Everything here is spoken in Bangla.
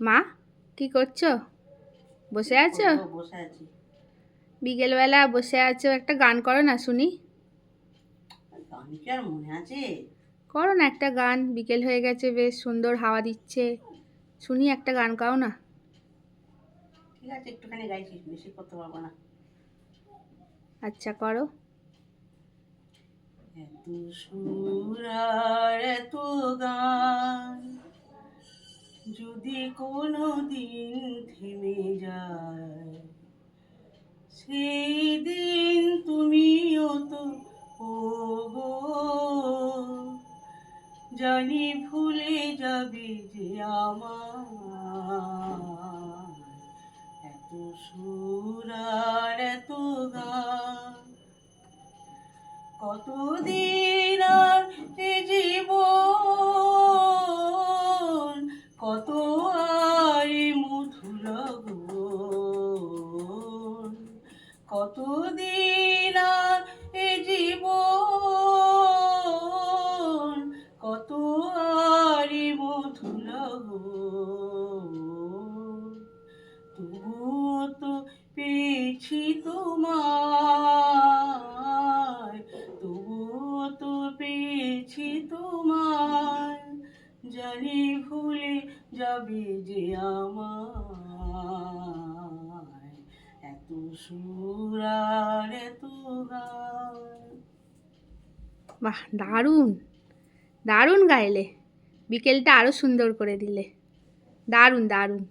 মা কি করছ? বসে আছো? বিকেলবেলা বসে আছো একটা গান করো না শুনি। করো না একটা গান বিকেল হয়ে গেছে বেশ সুন্দর হাওয়া দিচ্ছে। শুনি একটা গান গাও না। ঠিক আছে একটুখানি গাইছি বেশি করতে পারব না। আচ্ছা করো। যদি কোনো দিন থেমে যায় সেই দিন তুমিও তো ও জানি ভুলে যাবে যে আমার এত সুর আর এত গান। কতদিন এ মধুর কতদিন আর এ জীবন? কত আর মধুর তবুও তো পেয়েছি তোমার তবুও তো পেয়েছি তোমার জানি ভুলে যাবে যে আমার এত সুর আর এত বাহ, দারুণ। দারুণ গাইলে। বিকেলটা আরও সুন্দর করে দিলে। দারুণ দারুণ।